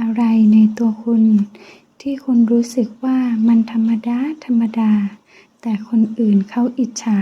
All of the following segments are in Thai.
อะไรในตัวคุณ ที่คุณรู้สึกว่ามันธรรมดา ธรรมดา แต่คนอื่นเขาอิจฉา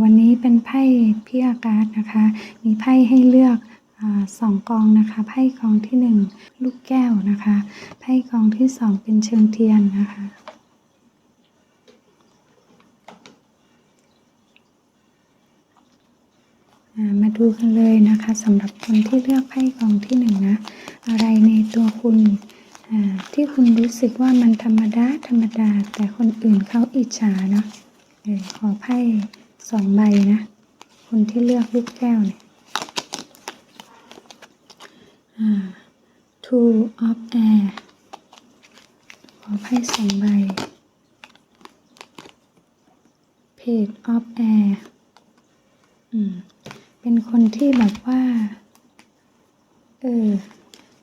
วันนี้เป็นไพ่พี่อาการ์ดนะคะ มีไพ่ให้เลือกอสองกองนะคะ ไพ่กองที่หนึ่งลูกแก้วนะคะ ไพ่กองที่สองเป็นเชิงเทียนนะคะ อ่า มาดูกันเลยนะคะสำหรับคนที่เลือกไพ่กองที่หนึ่งนะ อะไรในตัวคุณที่คุณรู้สึกว่ามันธรรมดาธรรมดา แต่คนอื่นเขาอิจฉาเนาะขอไพ่สองใบนะ คนที่เลือกลูกแก้วเนี่ย two of air ขอไพ่สองใบ page of air อืม เป็นคนที่แบบว่า เออ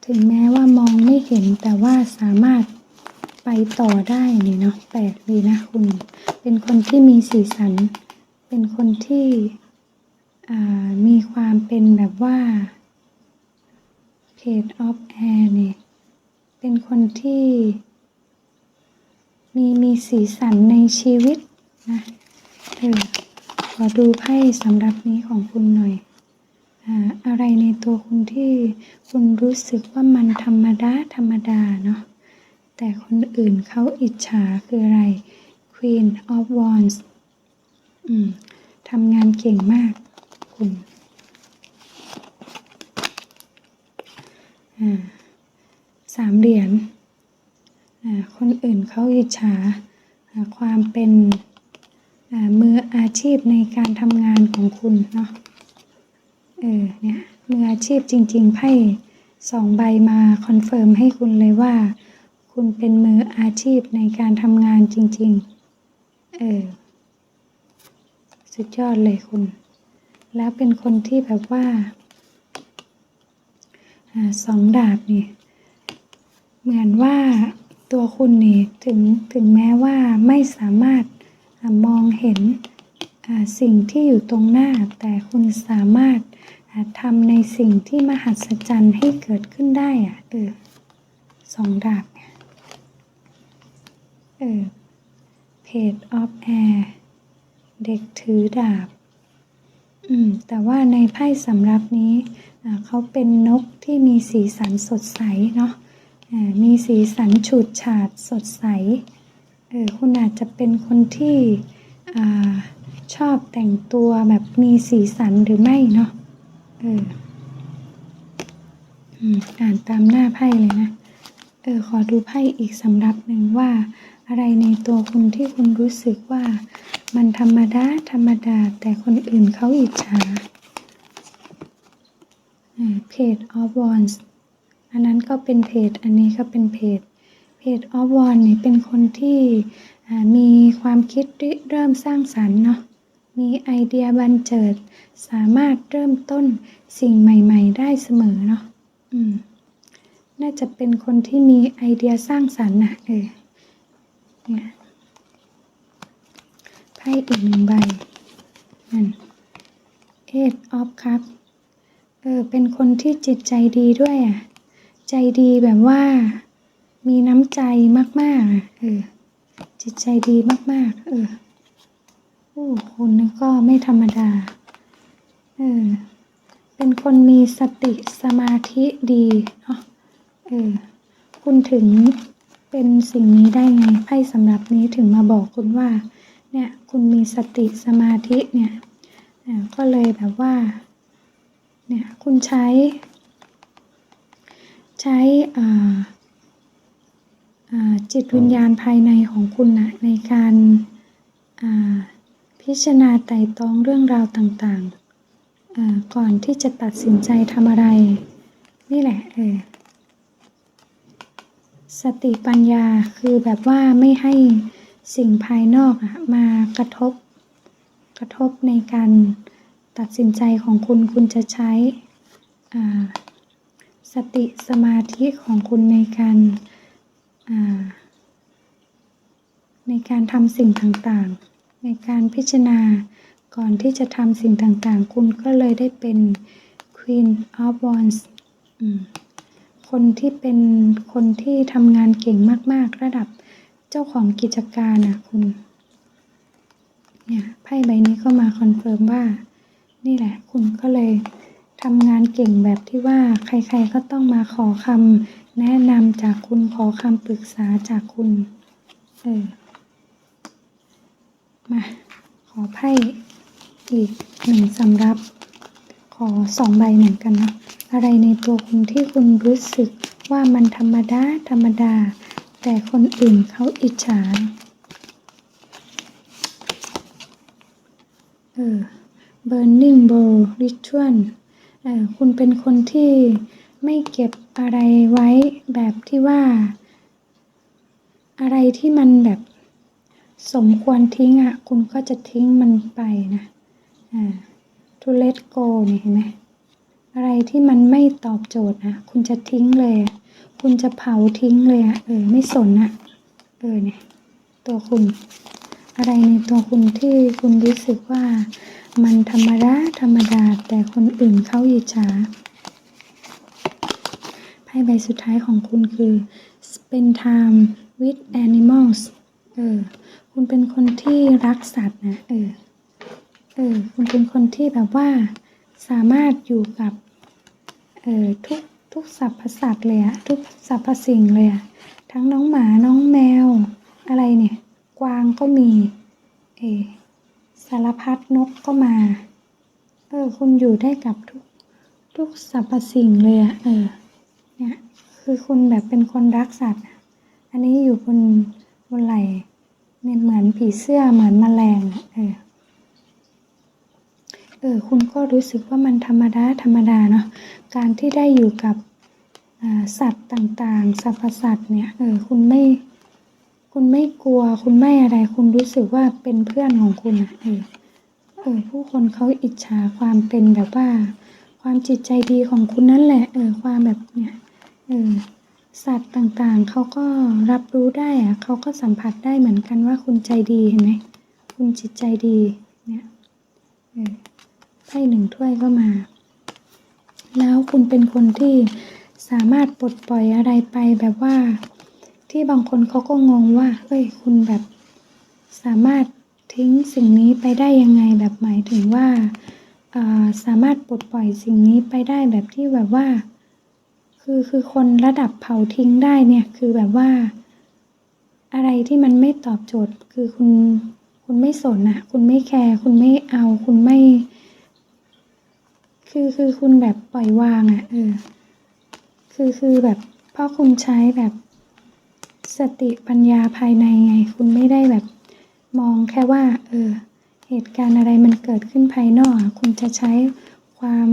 ถึงแม้ว่ามองไม่เห็นแต่ว่าสามารถไปต่อได้นี่เนาะแปลกดีนะคุณ เป็นคนที่มีสีสัน เป็นคนที่อ่ามีความเป็นแบบว่า Page of Air นี่ยเป็นคนที่ มีมีสีสันในชีวิตนะเออ ขอดูไพ่สำหรับนี้ของคุณหน่อยอ่าอะไรในตัวคุณที่คุณรู้สึกว่ามันธรรมดาธรรมดาเนาะแต่คนอื่นเขาอิจฉาคืออะไร Queen of Wands อืมทำงานเก่งมากคุณอ่าสามเหรียญอ่าคนอื่นเขาอิจฉาความเป็น มืออาชีพในการทำงานของคุณเนาะ เออเนี่ยมืออาชีพจริง ๆไพ่สองใบมาคอนเฟิร์มให้คุณเลยว่า คุณเป็นมืออาชีพในการทำงานจริง ๆ เออ สุดยอดเลยคุณ แล้วเป็นคนที่แบบว่าอ่าสองดาบนี่ เหมือนว่าตัวคุณนี่ถึงถึงแม้ว่าไม่สามารถ มองเห็นสิ่งที่อยู่ตรงหน้า แต่คุณสามารถทำในสิ่งที่มหัศจรรย์ให้เกิดขึ้นได้อะเออสองดาบเนี่ยเออ Page of Air เด็กถือดาบ อืม แต่ว่าในไพ่สำรับนี้เขาเป็นนกที่มีสีสันสดใสเนาะมีสีสันฉูดฉาดสดใส ออคุณอาจจะเป็นคนที่อชอบแต่งตัวแบบมีสีสันหรือไม่เนาะเอออืมอ่านตามหน้าไพ่เลยนะ เออ ขอดูไพ่อีกสำรับหนึ่งว่า อะไรในตัวคุณที่คุณรู้สึกว่า มันธรรมดา ธรรมดา แต่คนอื่นเขาอิจฉา Page of Wands อันนั้นก็เป็นเพจ อันนี้ก็เป็นเพจ Page of Wands นี่เป็นคนที่มีความคิดริเริ่มสร้างสรรค์เนาะ มีไอเดียบันเจิด สามารถเริ่มต้นสิ่งใหม่ ๆ ได้เสมอเนาะอืมน่าจะเป็นคนที่มีไอเดียสร้างสรรค์นะเออไพ่อีกหนึ่งใบนั่น Eight of Cups เออเป็นคนที่จิตใจดีด้วยอะ ใจดีแบบว่า มีน้ำใจมากๆอะเออ จิตใจดีมาก ๆ เออโอ้คนนี้ก็ไม่ธรรมดา เออ เป็นคนมีสติสมาธิดีเนาะเออ คุณถึงเป็นสิ่งนี้ได้ไงไพ่สำหรับนี้ถึงมาบอกคุณว่า เนี่ย คุณมีสติสมาธิเนี่ยก็เลยแบบว่า เนี่ย คุณใช้ ใช้อ่า จิตวิญญาณภายในของคุณนะในการาพิจารณาไต่ตรองเรื่องราวต่างๆ ก่อนที่จะตัดสินใจทำอะไร นี่แหละเออสติปัญญาคือแบบว่าไม่ให้สิ่งภายนอกอะมากระทบ กระทบในการตัดสินใจของคุณคุณจะใช้สติสมาธิของคุณในการ ในการทำสิ่งต่างๆ ในการพิจารณาก่อนที่จะทำสิ่งต่างๆ คุณก็เลยได้เป็น Queen of Wands คนที่เป็นคนที่ทำงานเก่งมาก ๆ ระดับเจ้าของกิจการอะคุณเนี่ยไพ่ใบนี้ก็มาคอนเฟิร์มว่า นี่แหละ คุณก็เลยทำงานเก่งแบบที่ว่าใคร ๆ ก็ต้องมาขอคำ แนะนำจากคุณขอคำปรึกษาจากคุณ เออ มา ขอไพ่อีกหนึ่งสำรับ ขอสองใบเหมือนกันเนาะอะไรในตัวคุณที่คุณรู้สึกว่ามันธรรมดา ธรรมดา แต่คนอื่นเขาอิจฉา เออ burning bowl ritual เออคุณเป็นคนที่ ไม่เก็บอะไรไว้แบบที่ว่า อะไรที่มันแบบสมควรทิ้งอะ คุณก็จะทิ้งมันไปนะอ่า to let go เนี่ยเห็นไหมอะไรที่มันไม่ตอบโจทย์นะคุณจะทิ้งเลย คุณจะเผาทิ้งเลยอะเออไม่สนอะเออเนี่ยตัวคุณ อะไรในตัวคุณที่คุณรู้สึกว่า มันธรรมดาธรรมดาแต่คนอื่นเขาอิจฉา พ่ใบสุดท้ายของคุณคือ spend time with animals เออ คุณเป็นคนที่รักสัตว์นะ เออ เออ คุณเป็นคนที่แบบว่าสามารถอยู่กับ เออทุกทุกสรรพสัตว์เลยอะทุกสรรพสิ่งเลยอะทั้งน้องหมาน้องแมว อะไรเนี่ย กวางก็มี เออสารพัดนกก็มา เออ คุณอยู่ได้กับทุกทุกสรรพสิ่งเลยอะเออ คือคุณแบบเป็นคนรักสัตว์ อันนี้อยู่บนบนไหล่เนี่ยเหมือนผีเสื้อเหมือนแมลงเออเออคุณก็รู้สึกว่ามันธรรมดาธรรมดาเนาะการที่ได้อยู่กับสัตว์ต่างๆสรรพสัตว์เนี่ยเออคุณไม่คุณไม่กลัว คุณไม่อะไร คุณรู้สึกว่าเป็นเพื่อนของคุณอะเออเออผู้คนเขาอิจฉาความเป็นแบบว่า ความจิตใจดีของคุณนั่นแหละ เออความแบบเนี่ย สัตว์ต่างๆ เขาก็รับรู้ได้อะเขาก็สัมผัสได้เหมือนกันว่าคุณใจดีเห็นไหม คุณจิตใจดีเนี่ยไพ่หนึ่งถ้วยก็มา แล้วคุณเป็นคนที่สามารถปลดปล่อยอะไรไปแบบว่า ที่บางคนเขาก็งงว่าเฮ้ยคุณแบบสามารถทิ้งสิ่งนี้ไปได้ยังไงแบบหมายถึงว่าอ่าสามารถปลดปล่อยสิ่งนี้ไปได้แบบที่แบบว่า คือคือคนระดับเผาทิ้งได้เนี่ยคือแบบว่า อะไรที่มันไม่ตอบโจทย์ คือคุณคุณไม่สนอะคุณไม่แคร์คุณไม่เอา คุณไม่ คือคือคุณแบบปล่อยวางอะ่ะ เออ คือคือแบบเพราะคุณใช้แบบสติปัญญาภายในไง คุณไม่ได้แบบมองแค่ว่า เออ เหตุการณ์อะไรมันเกิดขึ้นภายนอก คุณจะใช้ความ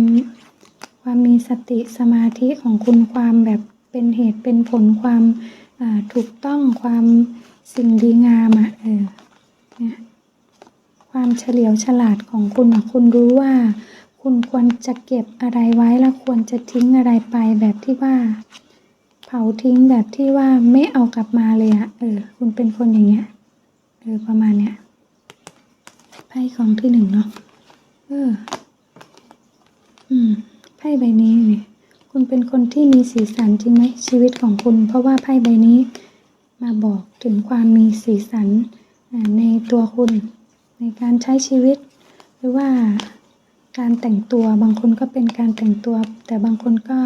ความมีสติสมาธิของคุณความแบบเป็นเหตุเป็นผลความถูกต้องความสิ่งดีงามอะ่ะเออเนี่ยความเฉลียวฉลาดของคุณคุณรู้ว่า คุณควรจะเก็บอะไรไว้แล้วควรจะทิ้งอะไรไปแบบที่ว่า เผาทิ้งแบบที่ว่าไม่เอากลับมาเลยอะเออ คุณเป็นคนอย่างเงี้ยเออประมาณเนี้ยไพ่ของที่หนึ่งเนาะเออ อืม ไพ่ใบนี้นี่คุณเป็นคนที่มีสีสันจริงไหมชีวิตของคุณ เพราะว่าไพ่ใบนี้ มาบอกถึงความมีสีสันในตัวคุณ ในการใช้ชีวิต หรือว่าการแต่งตัวบางคนก็เป็นการแต่งตัว แต่บางคนก็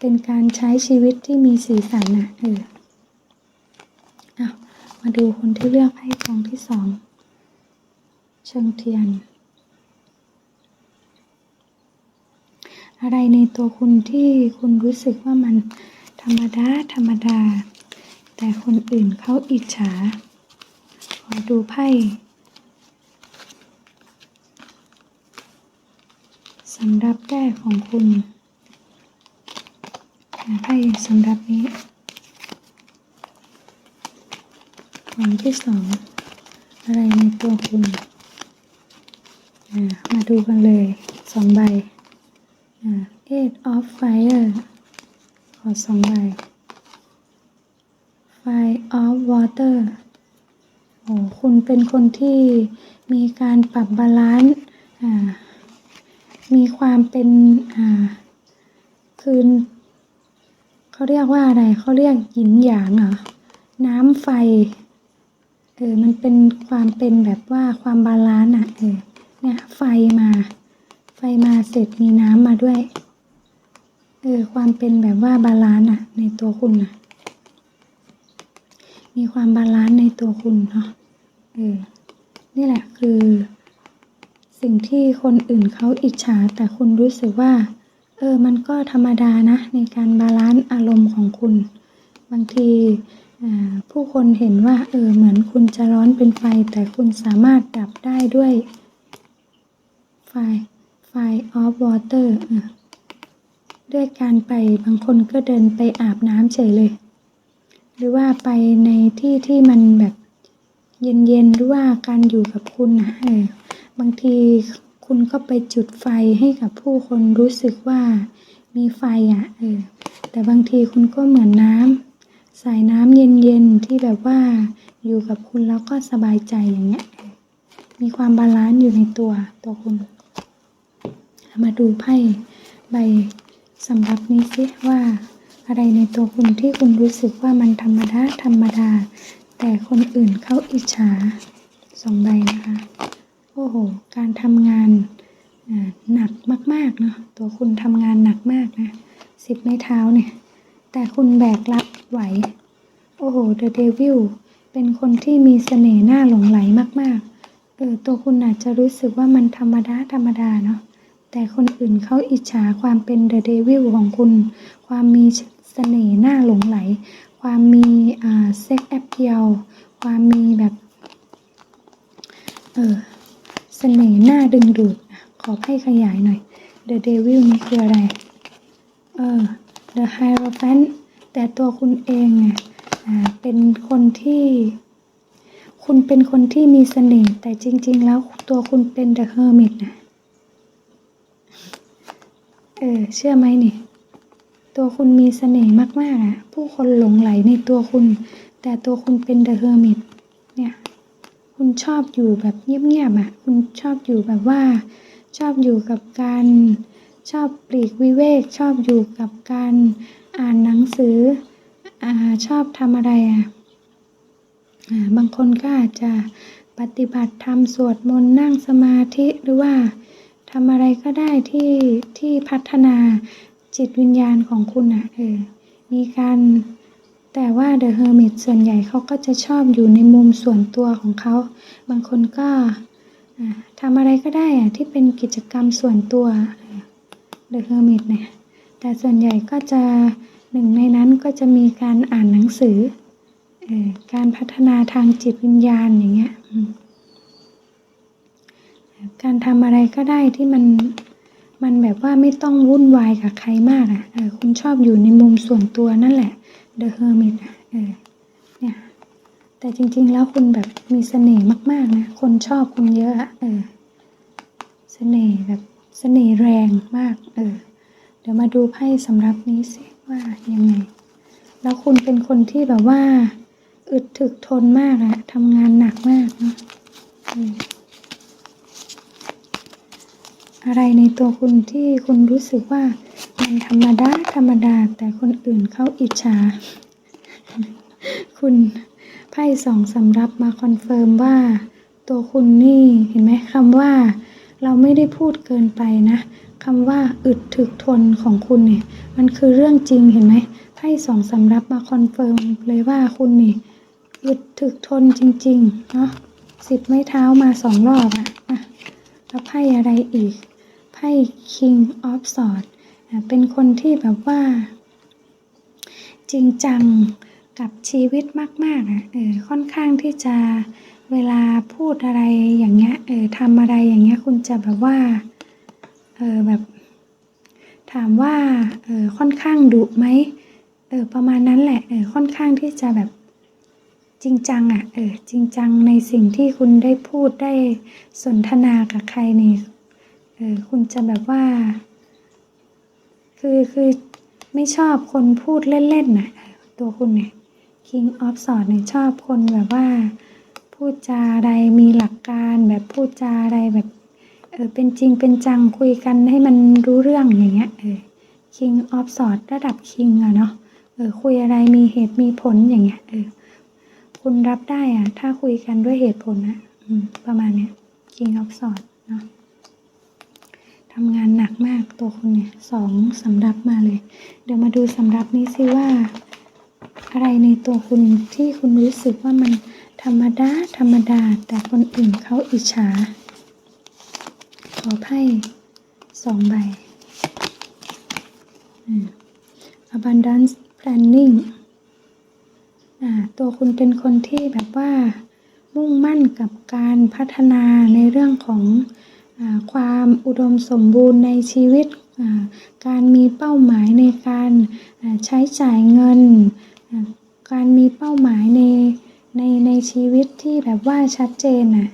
เป็นการใช้ชีวิตที่มีสีสันนะเออเอามาดูคนที่เลือกไพ่กองที่สองเชิงเทียน อะไรในตัวคุณที่คุณรู้สึกว่ามันธรรมดา ธรรมดา แต่คนอื่นเขาอิจฉา ขอดูไพ่สำรับแรกของคุณไพ่สำรับนี้ของที่สองอะไรในตัวคุณ มาดูกันเลยสองใบ eight of fire ขอสองใบ five of water โอ้คุณเป็นคนที่มีการปรับบาลานซ์มีความเป็นคืนเขาเขาเรียกว่าอะไรเขาเรียกหยินหยางเหรอ น้ำไฟเออมันเป็นความเป็นแบบว่าความบาลานซ์อะเออเนี่ยไฟมา ไฟมาเสร็จมีน้ำมาด้วย เออ ความเป็นแบบว่าบาลานซ์อะในตัวคุณอะมีความบาลานซ์ในตัวคุณเนาะ เออ นี่แหละคือ สิ่งที่คนอื่นเขาอิจฉา แต่คุณรู้สึกว่า เออ มันก็ธรรมดานะ ในการบาลานซ์อารมณ์ของคุณ บางทีผู้คนเห็นว่า เออ เหมือนคุณจะร้อนเป็นไฟ แต่คุณสามารถดับได้ด้วยไฟ ไฟ of water อะด้วยการไปบางคนก็เดินไปอาบน้ำเฉยเลย หรือว่าไปในที่ที่มันแบบเย็นๆหรือว่าการอยู่กับคุณนะเออบางทีคุณก็ไปจุดไฟให้กับผู้คนรู้สึกว่ามีไฟอะเออแต่บางทีคุณก็เหมือนน้ำสายน้ำเย็นๆที่แบบว่าอยู่กับคุณแล้วก็สบายใจอย่างเงี้ยมีความบาลานซ์อยู่ในตัวตัวคุณ มาดูไพ่ใบสำรับนี้สิว่า อะไรในตัวคุณที่คุณรู้สึกว่ามันธรรมดาธรรมดา แต่คนอื่นเขาอิจฉาสองใบนะคะ โอ้โห การทำงานหนักมากๆเนาะตัวคุณทำงานหนักมากนะสิบไม้เท้าเนี่ย แต่คุณแบกรับไหว โอ้โห The Devil เป็นคนที่มีเสน่ห์น่าหลงไหลมากๆเออตัวคุณอาจจะรู้สึกว่ามันธรรมดาธรรมดาเนาะ แต่คนอื่นเขาอิจฉาความเป็น The Devil ของคุณ ความมีเสน่ห์น่าหลงไหล ความมีอ่าเซ็กแอปเพียลความมีแบบเออเสน่ห์น่าดึงดูดขอให้ขยายหน่อย The Devil นี่คืออะไร เออ The Hierophant แต่ตัวคุณเองอะอ่าเป็นคนที่ คุณเป็นคนที่มีเสน่ห์แต่จริง ๆ แล้วตัวคุณเป็น The Hermit นะ เออ เชื่อไหมนี่ ตัวคุณมีเสน่ห์มาก ๆอะผู้คนหลงไหลในตัวคุณ แต่ตัวคุณเป็น The Hermit เนี่ย คุณชอบอยู่แบบเงียบๆอะคุณชอบอยู่แบบว่า ชอบอยู่กับการชอบปลีกวิเวก ชอบอยู่กับการอ่านหนังสืออ่าชอบทำอะไรอะอ่าบางคนก็อาจจะปฏิบัติธรรมสวดมนต์นั่งสมาธิหรือว่า ทำอะไรก็ได้ที่ที่พัฒนาจิตวิญญาณของคุณอะเออมีการแต่ว่า The Hermit ส่วนใหญ่เขาก็จะชอบอยู่ในมุมส่วนตัวของเขา บางคนก็ทำอะไรก็ได้อะที่เป็นกิจกรรมส่วนตัว The Hermit เนี่ย แต่ส่วนใหญ่ก็จะหนึ่งในนั้นก็จะมีการอ่านหนังสือออการพัฒนาทางจิตวิญญาณอย่างเงี้ย การทำอะไรก็ได้ที่มันมันแบบว่าไม่ต้องวุ่นวายกับใครมากอะคุณชอบอยู่ในมุมส่วนตัวนั่นแหละ The Hermit อะเออเนี่ยแต่จริง ๆ แล้วคุณแบบมีเสน่ห์มาก ๆ นะ คนชอบคุณเยอะอะเออเสน่ห์แบบเสน่ห์แรงมาก เออ เดี๋ยวมาดูไพ่สำหรับนี้สิว่ายังไง แล้วคุณเป็นคนที่แบบว่า อึดถึกทนมากอะทำงานหนักมากเนาะ อะไรในตัวคุณที่คุณรู้สึกว่ามันธรรมดาธรรมดา แต่คนอื่นเขาอิจฉา คุณไพ่สองสำรับมาคอนเฟิร์มว่า ตัวคุณนี่เห็นไหมคำว่า เราไม่ได้พูดเกินไปนะคำว่าอึดถึกทนของคุณเนี่ย มันคือเรื่องจริงเห็นไหมไพ่สองสำรับมาคอนเฟิร์มเลยว่าคุณนี่อึดถึกทนจริงๆเนาะสิบไม้เท้ามาสองรอบอะอะแล้วไพ่อะไรอีก ไพ่ King of Swords อะเป็นคนที่แบบว่า จริงจังกับชีวิตมากๆอะเออค่อนข้างที่จะเวลาพูดอะไรอย่างเงี้ยเออทำอะไรอย่างเงี้ยคุณจะแบบว่าเออแบบถามว่าเออค่อนข้างดุไหมเออประมาณนั้นแหละเออค่อนข้างที่จะแบบจริงจังอะเออจริงจังในสิ่งที่คุณได้พูดได้สนทนากับใครนี่ ออคุณจะแบบว่า คือคือไม่ชอบคนพูดเล่นๆนะตัวคุณเนี่ย King of Swords เนี่ยชอบคนแบบว่า พูดจาอะไรมีหลักการแบบพูดจาอะไรแบบเออเป็นจริงเป็นจังคุยกันให้มันรู้เรื่องอย่างเงี้ยเออ King of Swords ระดับ King อะเนาะเออคุยอะไรมีเหตุมีผลอย่างเงี้ยเออคุณรับได้อะถ้าคุยกันด้วยเหตุผลนะอืมประมาณเนี้ย King of Swords เนาะ ทำงานหนักมากตัวคุณเนี่ยสองสำรับมาเลย เดี๋ยวมาดูสำรับนี้สิว่า อะไรในตัวคุณที่คุณรู้สึกว่ามันธรรมดา ธรรมดา แต่คนอื่นเขาอิจฉา ขอไพ่สองใบอืม abundance planning อ่าตัวคุณเป็นคนที่แบบว่า มุ่งมั่นกับการพัฒนาในเรื่องของ ความอุดมสมบูรณ์ในชีวิต การมีเป้าหมายในการใช้จ่ายเงิน การมีเป้าหมายในในในชีวิตที่แบบว่าชัดเจนน่ะ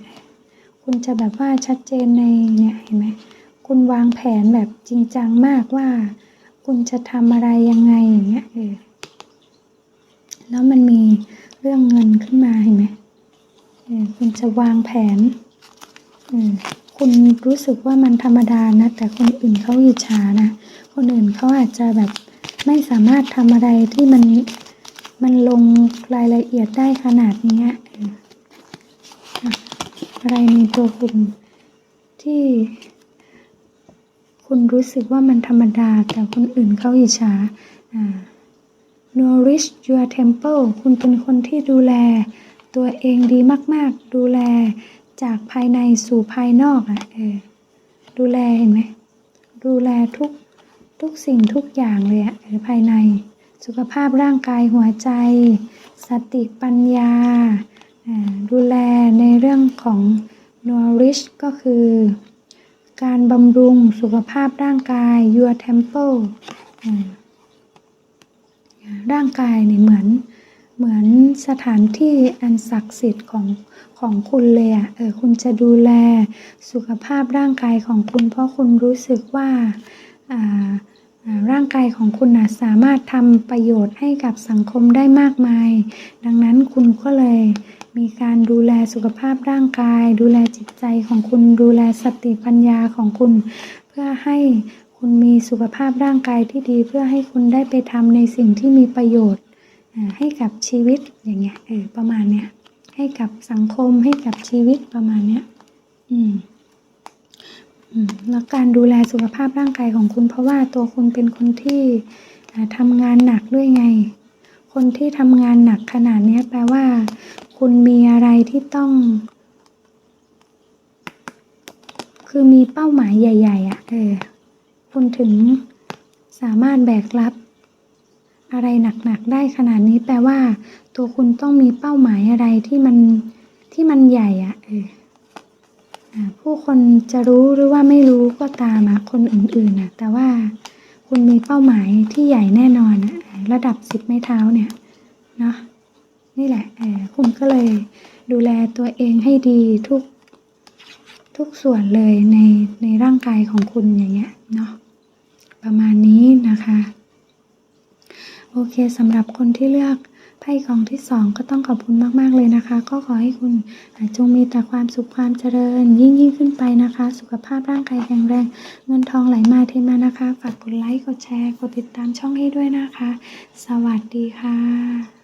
คุณจะแบบว่าชัดเจนในเนี่ยเห็นไหมคุณวางแผนแบบจริงจังมากว่า คุณจะทำอะไรยังไงอย่างเงี้ยเออแล้วมันมีเรื่องเงินขึ้นมาเห็นไหมเออคุณจะวางแผนเออ คุณรู้สึกว่ามันธรรมดานะ แต่คนอื่นเขาอิจฉานะ คนอื่นเขาอาจจะแบบไม่สามารถทำอะไรที่มันมันลงรายละเอียดได้ขนาดนี้อะไรในตัวคุณที่ คุณรู้สึกว่ามันธรรมดา แต่คนอื่นเขาอิจฉา nourish your temple คุณเป็นคนที่ดูแลตัวเองดีมาก ๆ ดูแล จากภายในสู่ภายนอกอะ่ะเออดูแลเห็นไหมดูแลทุกทุกสิ่งทุกอย่างเลยอะ่ะเออภายใน สุขภาพร่างกายหัวใจ สติปัญญาดูแลในเรื่องของ nourish ก็คือ การบำรุงสุขภาพร่างกาย your temple ร่างกายเนี่ยเหมือน เหมือนสถานที่อันศักดิ์สิทธิ์ของของคุณเลยอะ่ะเออคุณจะดูแลสุขภาพร่างกายของคุณ เพราะคุณรู้สึกว่าอ่าร่างกายของคุณนะสามารถทำประโยชน์ให้กับสังคมได้มากมาย ดังนั้นคุณก็เลยมีการดูแลสุขภาพร่างกาย ดูแลจิตใจของคุณดูแลสติปัญญาของคุณ เพื่อให้คุณมีสุขภาพร่างกายที่ดี เพื่อให้คุณได้ไปทำในสิ่งที่มีประโยชน์ ให้กับชีวิตอย่างเงี้ยเออประมาณเนี้ยให้กับสังคมให้กับชีวิตประมาณเนี้ยอืมอืมแล้วการดูแลสุขภาพร่างกายของคุณ เพราะว่าตัวคุณเป็นคนที่ทำงานหนักด้วยไง คนที่ทำงานหนักขนาดเนี้ยแปลว่า คุณมีอะไรที่ต้อง คือมีเป้าหมายใหญ่ ๆอะ่ะเออคุณถึงสามารถแบกรับ อะไรหนักๆได้ขนาดนี้แปลว่า ตัวคุณต้องมีเป้าหมายอะไรที่มันที่มันใหญ่อะ่ะเออผู้คนจะรู้หรือว่าไม่รู้ก็ตามอะคนอื่นๆนะแต่ว่าคุณมีเป้าหมายที่ใหญ่แน่นอนอะระดับสิบไม้เท้าเนี่ยเนาะนี่แหละเออคุณก็เลยดูแลตัวเองให้ดีทุกทุกส่วนเลยในในร่างกายของคุณอย่างเงี้ยเนาะประมาณนี้นะคะ โอเคสำหรับคนที่เลือกไพ่กองที่สองก็ต้องขอบคุณมาก ๆ เลยนะคะ ก็ขอให้คุณจงมีแต่ความสุขความเจริญ ยิ่งยิ่งขึ้นไปนะคะ สุขภาพร่างกายแข็งแรง เงินทองไหลมาเทมานะคะ ฝากกดไลค์กดแชร์ กดติดตามช่องให้ด้วยนะคะ สวัสดีค่ะ